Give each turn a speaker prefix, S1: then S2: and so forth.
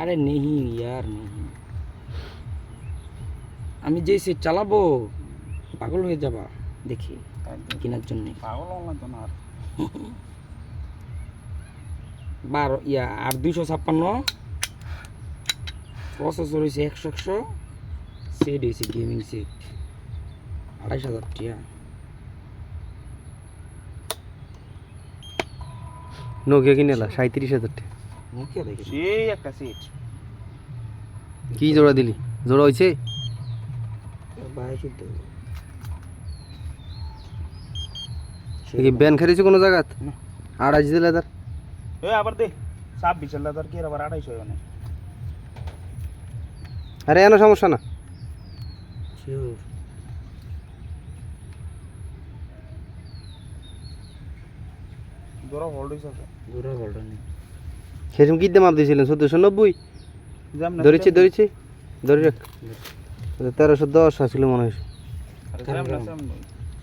S1: আরে নেহি ইয়ার নেহি। আমি যে সেট চালাবো পাগল হয়ে যাবা। দেখি কেনার জন্য।
S2: পাগল হলাম তো না আর।
S1: বারো ইয়া আর দুইশো ছাপ্পান্ন। প্রসেসর হয়েছে একশো একশো। সেট হয়েছে গেমিং সেট আড়াইশ হাজার টিয়া।
S3: নোকিয়া কিনে এলা সাঁত্রিশ হাজার টাকা
S1: মুখে দেখি
S2: সেই একটা সিট
S3: কি জোড়া দিলি? জোড়া হয়েছে ব্যান খেলেছে কোনো জায়গাত। আড়াইশ দিলে তার।
S2: আবার দে। ছাব্বিশ হাজার তোর কি আবার আড়াইশো মানে
S3: আরে এনো সমস্যা না।
S2: ধরো হোল্ড হয়েছে
S1: দূরে বলটা নেই
S3: সেরকম কি মাপ দিয়েছিলেন চোদ্দোশো নব্বই। ধরেছি ধরেছি। ধরে রাখ। তেরোশো দশ আসছিল মনে হয়।